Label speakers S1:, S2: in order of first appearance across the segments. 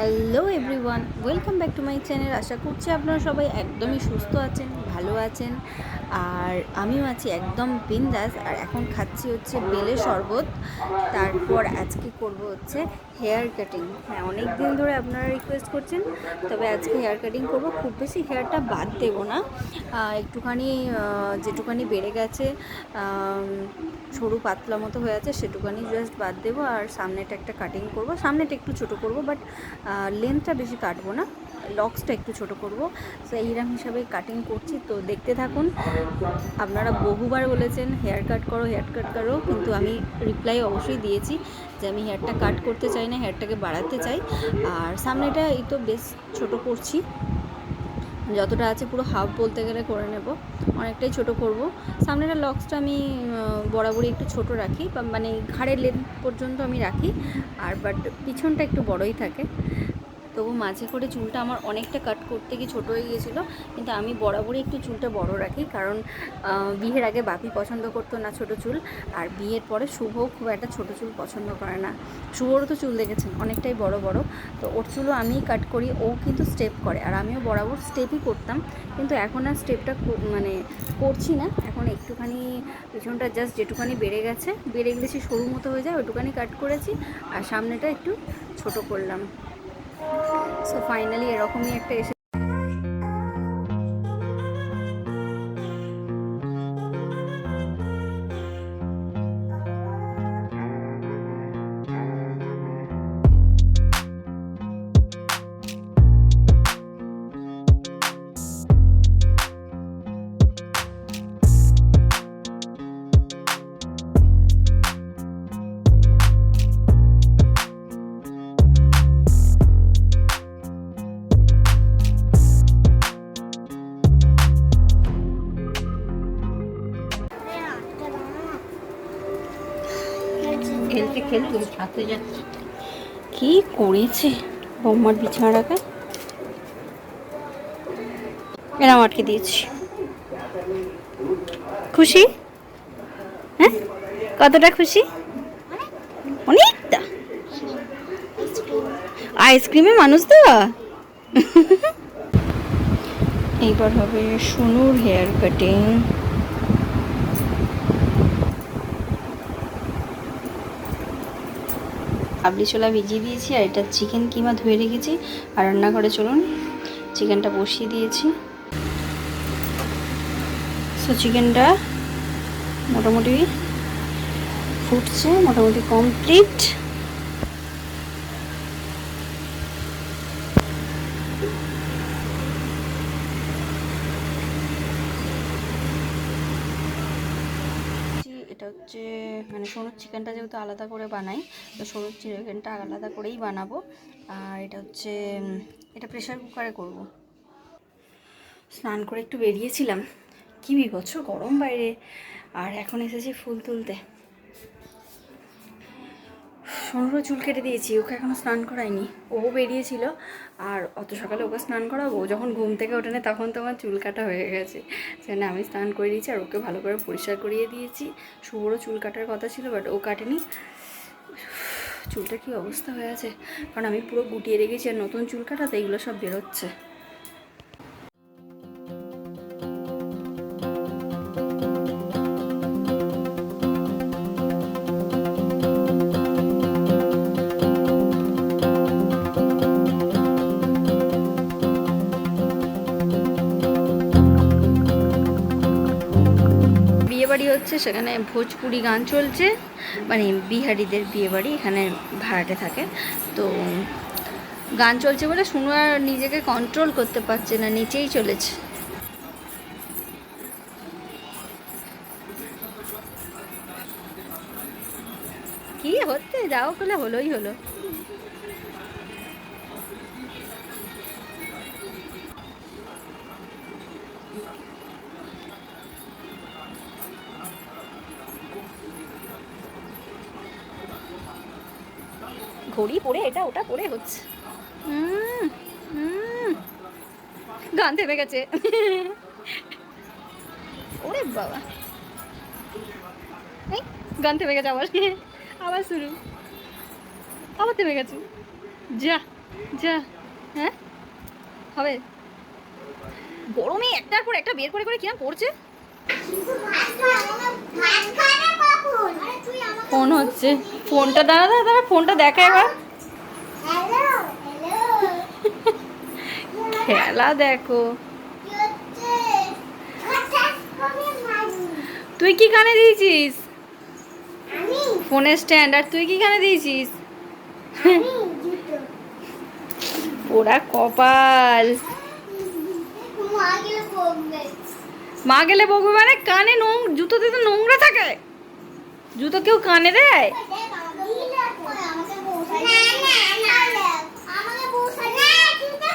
S1: Hello everyone welcome back to my channel আশা করছি আপনারা সবাই একদমই সুস্থ আছেন, ভালো আছেন। আর আমিও আছি একদম বিন্দাস। আর এখন খাচ্ছি হচ্ছে বেলে শরবত। তারপর আজকে করব হচ্ছে হেয়ার কাটিং হ্যাঁ অনেক দিন ধরে আপনারা রিকোয়েস্ট করছেন, তবে আজকে হেয়ার কাটিং করব। খুব বেশি হেয়ারটা বাদ দেবো না। একটুখানি যেটুখানি বেড়ে গেছে সরু পাতলা মতো হয়ে আছে সেটুকানি জাস্ট বাদ দেবো। আর সামনেটা একটা কাটিং করব। সামনেটা একটু ছোট করব বাট লেন্থটা বেশি কাটবো না। লক্সটা একটু ছোট করব। তো এইরকম হিসাবে কাটিং করছি। তো দেখতে থাকুন, আপনারা বহুবার বলেছেন হেয়ার কাট করো হেয়ার কাট করো, কিন্তু আমি রিপ্লাই অবশ্যই দিয়েছি যে আমি হেয়ারটা কাট করতে চাই না হেয়ারটাকে বাড়াতে চাই। আর সামনেটা এই তো বেশ ছোট করছি। যতটা আছে পুরো হাফ বলতে গেলে করে নেব। অনেকটাই ছোট করব। সামনেটা লক্সটা আমি বরাবরই একটু ছোট রাখি মানে ঘাড়ের লেন্থ পর্যন্ত আমি রাখি। আর বাট পিছনটা একটু বড়ই থাকে। তবু মাঝে করে চুলটা আমার অনেকটা কাট করতে গিয়ে ছোটো হয়ে গিয়েছিল, কিন্তু আমি বরাবরই একটু চুলটা বড় রাখি, কারণ বিয়ের আগে বাপি পছন্দ করতো না ছোট চুল, আর বিয়ের পরে শুভও খুব একটা ছোট চুল পছন্দ করে না। শুভরও তো চুল দেখেছেন, অনেকটাই বড় বড়, তো ওর চুলও আমিই কাট করি, ও কিন্তু স্টেপ করে, আর আমিও বরাবর স্টেপই করতাম, কিন্তু এখন আর স্টেপটা মানে করছি না, এখন একটুখানি পিছনটা জাস্ট যেটুখানি বেড়ে গেছে, বেড়ে গেলে সে সরু মতো হয়ে যায়, ওটুখানি কাট করেছি, আর সামনেটা একটু ছোট করলাম। সো ফাইনালি এরকমই একটা এসে
S2: ছাতে যাচ্ছে।
S1: কি করেছে বৌমার বিছানা রাখা এরম আটকে দিয়েছি। খুশি? হ্যাঁ? কতটা খুশি? অনেকটা। আইসক্রিমে মানুষ তো এইবার হবে সোনুর হেয়ার কাটিং। কাবলি ছোলা ভিজিয়ে দিয়েছি আর এটা চিকেন কিমা ধুয়ে রেখেছি। আর রান্নাঘরে চলুন চিকেনটা বসিয়ে দিয়েছি। সো চিকেনটা মোটামুটি ফুটছে, মোটামুটি কমপ্লিট এটা হচ্ছে মানে সরুর চিকেনটা যেহেতু আলাদা করে বানাই, তো সরুর চিকেনটা আলাদা করেই বানাবো। আর এটা হচ্ছে, এটা প্রেশার কুকারে করব। স্নান করে একটু বেরিয়েছিলাম। কী বিভৎস গরম বাইরে। আর এখন এসেছি ফুল তুলতে। সোনুরও চুল কেটে দিয়েছি, ওকে এখনও স্নান করাইনি। ও বেরিয়েছিল, আর অত সকালে ওকে স্নান করাবো যখন ঘুম থেকে ওঠে না তখন তোমার চুল কাটা হয়ে গেছে। সেখানে আমি স্নান করে দিয়েছি, আর ওকে ভালো করে পরিষ্কার করিয়ে দিয়েছি। শুভরও চুল কাটার কথা ছিল, বাট ও কাটেনি। চুলটা কি অবস্থা হয়ে আছে? কারণ আমি পুরো গুটিয়ে রেখেছি, আর নতুন চুল কাটাতে এগুলো সব বেরোচ্ছে। বাড়ি হচ্ছে, সেখানে ভোজপুরি গান চলছে। মানে বিহারিদের বিয়ে বাড়ি এখানে ভাড়াটে থাকে। তো গান চলছে বলে শুনু আর নিজেকে কন্ট্রোল করতে পারছে না, নিচেই চলেছে। কি হচ্ছে? যাও করলে হলোই হলো। ঘড়ি পরে এটা ওটা পরে হচ্ছে। গান থেমে গেছে। ওরে বাবা। এই, গান থেমে গেছে আবার। আবার শুরু। আবার থেমে গেছে। যা যা হ্যাঁ? হবে। গরমে একটার পর একটা বের করে করে কিরম পড়ছে ফোন। হচ্ছে। ফোনটা দাঁড়া দাঁড়া দাঁড়া ফোনটা দেখা এবার। খেলা দেখো। তুই কি কানে দিয়েছিস? ফোনের স্ট্যান্ড আর তুই কি কানে দিয়েছিস? ওরা কপাল। মা গেলে বকবে মানে কানে নোং জুতোতে তো নোংরা থাকে। জুতো কেউ কানে দেয়?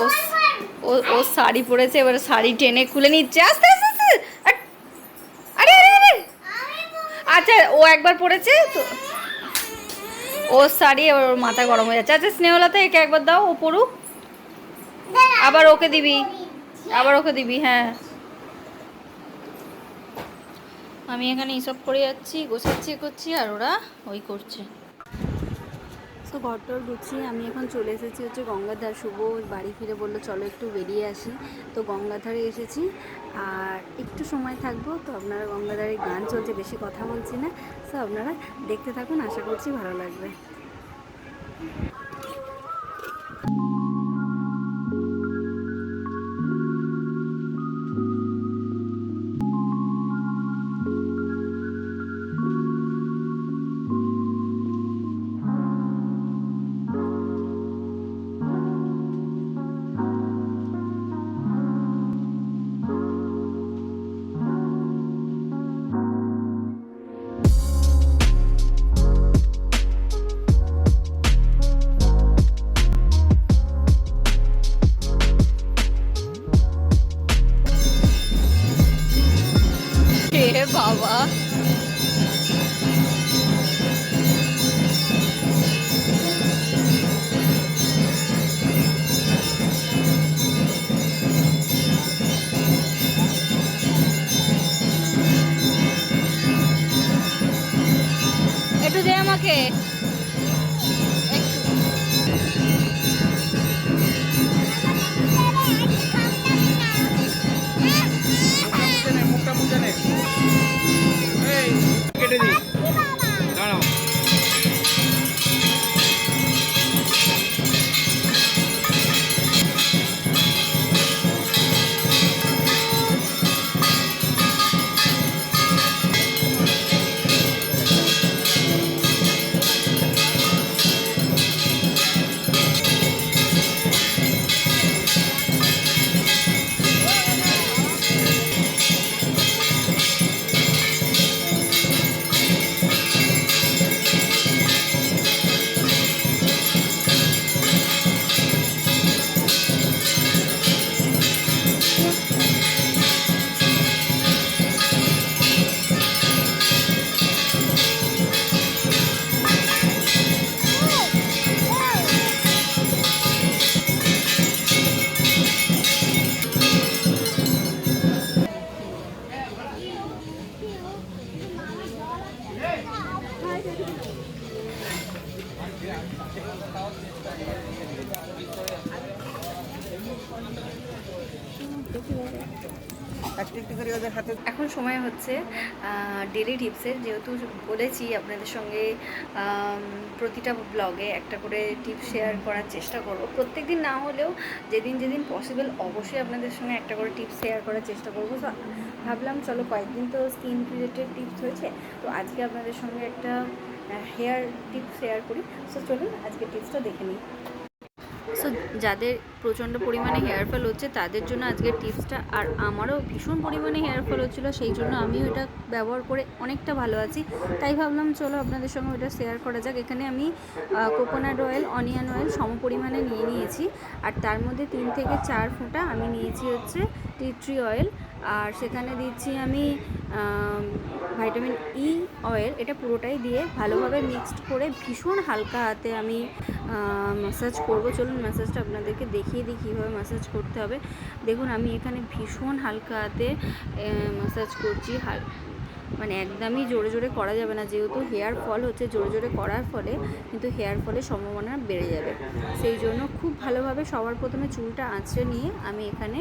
S1: ও ও ও শাড়ি পরেছে, এবার শাড়ি টেনে খুলে নিচ্ছে। আস্তে আস্তে আরে আরে আচ্ছা ও একবার পরেছে তো? ওর শাড়ি এবার ওর মাথা গরম হয়ে যাচ্ছে। আচ্ছা স্নেহলাতে, একে একবার দাও, ও পড়ুক আবার ওকে দিবি। আবার ওকে দিবি হ্যাঁ। আমি এখানে এইসব করে যাচ্ছি, গোছাচ্ছি, করছি আর ওরা ওই করছে। তো ঘরটর গুছিয়ে আমি এখন চলে এসেছি হচ্ছে গঙ্গাধার। শুভ বাড়ি ফিরে বলল, চলো একটু বেরিয়ে আসি। তো গঙ্গাধারে এসেছি। আর একটু সময় থাকব তো আপনারা গঙ্গাধারে গান চলছে, বেশি কথা বলছি না। তো আপনারা দেখতে থাকুন, আশা করছি ভালো লাগবে। একটু এখন সময় হচ্ছে ডেলি টিপসের যেহেতু বলেছি আপনাদের সঙ্গে প্রতিটা ব্লগে একটা করে টিপস শেয়ার করার চেষ্টা করব। প্রত্যেক দিন না হলেও যেদিন যেদিন পসিবল অবশ্যই আপনাদের সঙ্গে একটা করে টিপস শেয়ার করার চেষ্টা করব। তো ভাবলাম, চলো কয়েকদিন তো স্কিন রিলেটেড টিপস হয়েছে, তো আজকে আপনাদের সঙ্গে একটা হেয়ার টিপস শেয়ার করি। সো চলুন আজকে টিপসটা দেখে নিই। সো যাদের প্রচণ্ড পরিমাণে হেয়ার ফল হচ্ছে, তাদের জন্য আজকের টিপসটা আর আমারও ভীষণ পরিমাণে হেয়ার ফল হচ্ছিল, সেই জন্য আমি ওটা ব্যবহার করে অনেকটা ভালো আছি। তাই ভাবলাম, চলো আপনাদের সঙ্গে ওটা শেয়ার করা যাক। এখানে আমি কোকোনাট অয়েল অনিয়ন অয়েল সম পরিমাণে নিয়ে নিয়েছি। আর তার মধ্যে তিন থেকে চার ফোঁটা আমি নিয়েছি হচ্ছে টি ট্রি অয়েল আর সেখানে দিচ্ছি আমি ভাইটামিন ই অয়েল এটা পুরোটাই দিয়ে ভালোভাবে মিক্সড করে ভীষণ হালকা হাতে আমি ম্যাসাজ করব। চলুন ম্যাসাজটা আপনাদেরকে দেখিয়ে দিই কীভাবে ম্যাসাজ করতে হবে। দেখুন, আমি এখানে ভীষণ হালকা হাতে ম্যাসাজ করছি। হাল মানে একদমই জোরে জোরে করা যাবে না। যেহেতু হেয়ার ফল হচ্ছে জোরে জোরে করার ফলে, কিন্তু হেয়ার ফলের সম্ভাবনা বেড়ে যাবে। সেই জন্য খুব ভালোভাবে সবার প্রথমে চুলটা আঁচড়ে নিয়ে আমি এখানে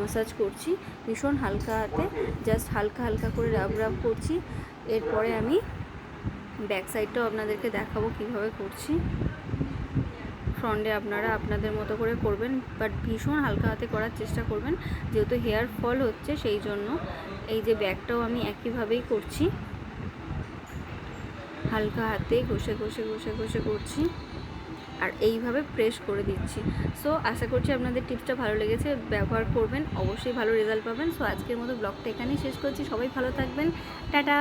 S1: মাসাজ করছি। ভীষণ হালকা হাতে জাস্ট হালকা হালকা করে রাব রাব করছি। এরপরে আমি ব্যাক সাইডটাও আপনাদেরকে দেখাবো কীভাবে করছি। ফ্রন্টে আপনারা আপনাদের মতো করে করবেন বাট ভীষণ হালকা হাতে করার চেষ্টা করবেন। যেহেতু হেয়ার ফল হচ্ছে, সেই জন্য এই যে ব্যাগটাও আমি একইভাবেই করছি। হালকা হাতে ঘষে ঘষে ঘষে ঘষে করছি আর এইভাবে প্রেস করে দিচ্ছি। সো আশা করছি আপনাদের টিপসটা ভালো লেগেছে, ব্যবহার করবেন, অবশ্যই ভালো রেজাল্ট পাবেন। সো আজকের মতো ব্লগটা এখানেই শেষ করছি। সবাই ভালো থাকবেন। টাটা